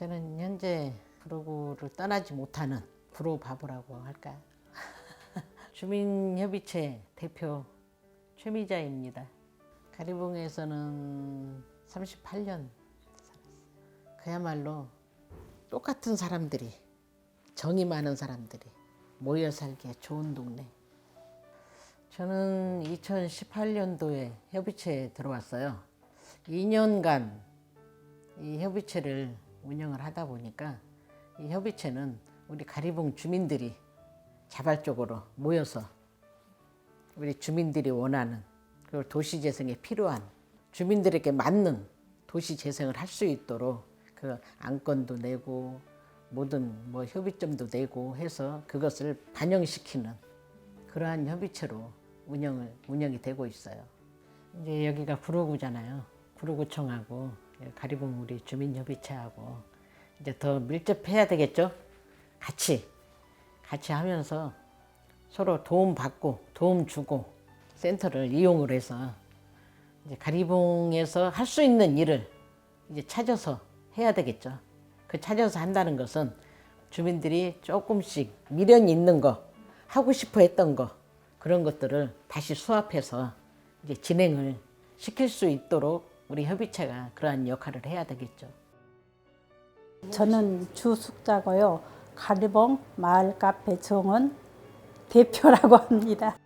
아, 저는 현재 구로구를 떠나지 못하는 구로 바보라고 할까. 주민협의체 대표 최미자입니다. 가리봉에서는 38년 살았어요. 그야말로 똑같은 사람들이 정이 많은 사람들이 모여 살기에 좋은 동네. 저는 2018년도에 협의체에 들어왔어요. 2년간 이 협의체를 운영을 하다 보니까 이 협의체는 우리 가리봉 주민들이 자발적으로 모여서 우리 주민들이 원하는 그리고 도시 재생에 필요한 주민들에게 맞는 도시 재생을 할 수 있도록 그 안건도 내고 모든 뭐 협의점도 내고 해서 그것을 반영시키는 그러한 협의체로 운영을 운영이 되고 있어요. 이제 여기가 구로구잖아요. 구로구청하고 가리봉 우리 주민협의체하고 이제 더 밀접해야 되겠죠. 같이 같이 하면서 서로 도움 받고 도움 주고 센터를 이용을 해서 이제 가리봉에서 할 수 있는 일을 이제 찾아서 해야 되겠죠. 그 찾아서 한다는 것은 주민들이 조금씩 미련 있는 거 하고 싶어 했던 거 그런 것들을 다시 수합해서 이제 진행을 시킬 수 있도록 우리 협의체가 그러한 역할을 해야 되겠죠. 저는 주숙자고요. 가리봉 마을 카페 정원 대표라고 합니다.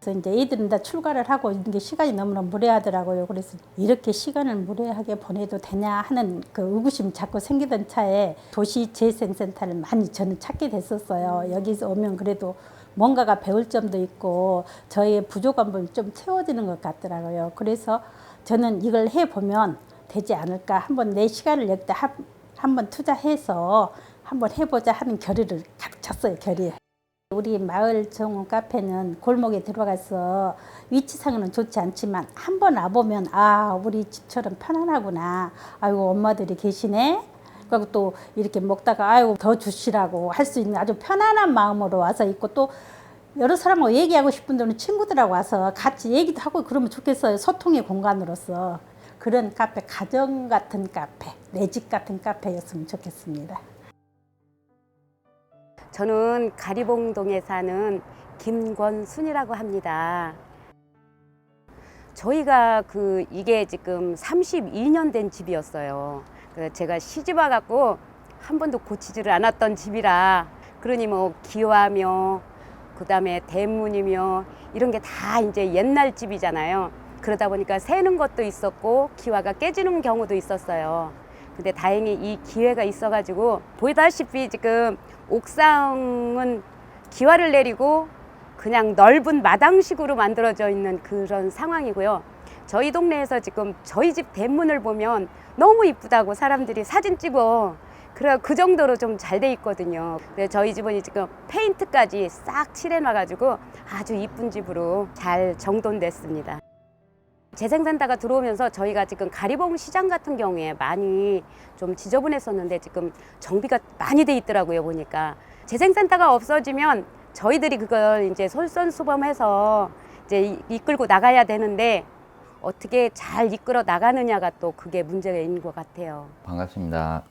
그래서 이제 애들은 다 출가를 하고 이게 시간이 너무나 무례하더라고요. 그래서 이렇게 시간을 무례하게 보내도 되냐 하는 그 의구심 자꾸 생기던 차에 도시 재생센터를 많이 저는 찾게 됐었어요. 여기서 오면 그래도 뭔가가 배울 점도 있고 저의 부족함을 좀 채워지는 것 같더라고요. 그래서 저는 이걸 해보면 되지 않을까. 한번 내 시간을 여기다 한- 한번 투자해서 한번 해보자 하는 결의를 찼어요. 결의. 우리 마을 정원 카페는 골목에 들어가서 위치상으로는 좋지 않지만 한번 와보면 아 우리 집처럼 편안하구나 아이고 엄마들이 계시네 그리고 또 이렇게 먹다가 아이고 더 주시라고 할 수 있는 아주 편안한 마음으로 와서 있고 또 여러 사람하고 얘기하고 싶은 데는 친구들하고 와서 같이 얘기도 하고 그러면 좋겠어요 소통의 공간으로서 그런 카페 가정 같은 카페 내 집 같은 카페였으면 좋겠습니다. 저는 가리봉동에 사는 김권순이라고 합니다. 저희가 그 이게 지금 32년 된 집이었어요. 그 제가 시집 와갖고 한 번도 고치지를 않았던 집이라 그러니 뭐 기와며 그다음에 대문이며 이런 게 다 이제 옛날 집이잖아요. 그러다 보니까 새는 것도 있었고 기와가 깨지는 경우도 있었어요. 근데 다행히 이 기회가 있어가지고 보다시피 지금 옥상은 기와를 내리고 그냥 넓은 마당식으로 만들어져 있는 그런 상황이고요. 저희 동네에서 지금 저희 집 대문을 보면 너무 이쁘다고 사람들이 사진 찍어. 그래 그 정도로 좀 잘 돼 있거든요. 근데 저희 집은 지금 페인트까지 싹 칠해놔가지고 아주 이쁜 집으로 잘 정돈됐습니다. 재생산다가 들어오면서 저희가 지금 가리봉 시장 같은 경우에 많이 좀 지저분했었는데 지금 정비가 많이 돼 있더라고요 보니까 재생센터가 없어지면 저희들이 그걸 이제 솔선수범해서 이제 이- 이끌고 나가야 되는데 어떻게 잘 이끌어 나가느냐가 또 그게 있는 것 같아요. 반갑습니다.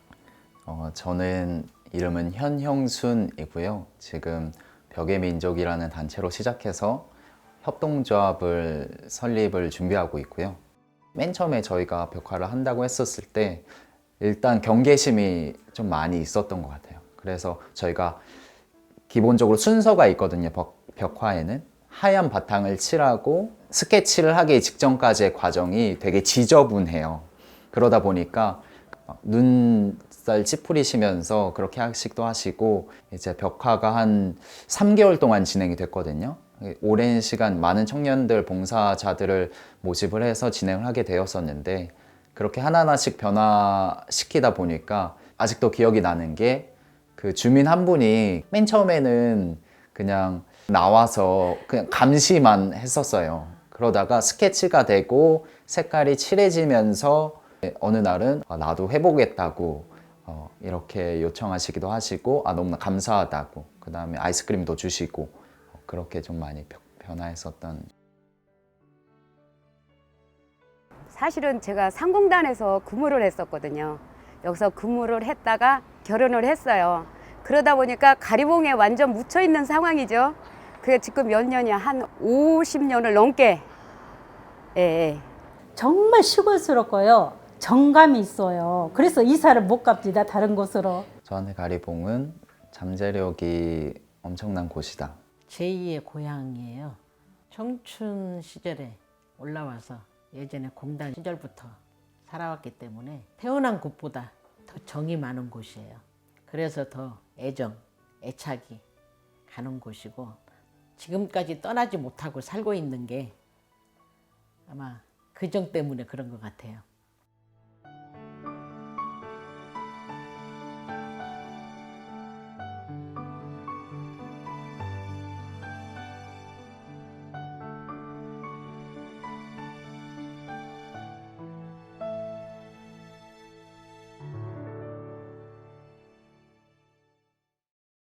어, 저는 이름은 현형순이고요. 지금 벽의 민족이라는 단체로 시작해서 협동조합을 설립을 준비하고 있고요. 맨 처음에 저희가 벽화를 한다고 했었을 때 일단 경계심이 좀 많이 있었던 것 같아요. 그래서 저희가 기본적으로 순서가 있거든요. 벽, 벽화에는 하얀 바탕을 칠하고 스케치를 하기 직전까지의 과정이 되게 지저분해요. 그러다 보니까 눈살 찌푸리시면서 그렇게 하시기도 하시고 이제 벽화가 한 3개월 동안 진행이 됐거든요. 오랜 시간 많은 청년들 봉사자들을 모집을 해서 진행을 하게 되었었는데 그렇게 하나하나씩 변화시키다 보니까 아직도 기억이 나는 게 그 주민 한 분이 맨 처음에는 그냥 나와서 그냥 감시만 했었어요. 그러다가 스케치가 되고 색깔이 칠해지면서 어느 날은 아, 나도 해보겠다고 어, 이렇게 요청하시기도 하시고 아 너무나 감사하다고 그 다음에 아이스크림도 주시고 어, 그렇게 좀 많이 변- 변화했었던 사실은 제가 상공단에서 근무를 했었거든요. 여기서 근무를 했다가 결혼을 했어요. 그러다 보니까 가리봉에 완전 묻혀 있는 상황이죠. 그게 지금 몇 년이야? 한 50년을 넘게. 예, 예. 정말 시골스럽고요. 정감이 있어요. 그래서 이사를 못 갑니다. 다른 곳으로. 저한테 가리봉은 잠재력이 엄청난 곳이다. 제2의 고향이에요. 청춘 시절에 올라와서 예전에 공단 시절부터 살아왔기 때문에 태어난 곳보다 더 정이 많은 곳이에요. 그래서 더 애정, 애착이 가는 곳이고 지금까지 떠나지 못하고 살고 있는 게 아마 그 정 때문에 그런 것 같아요.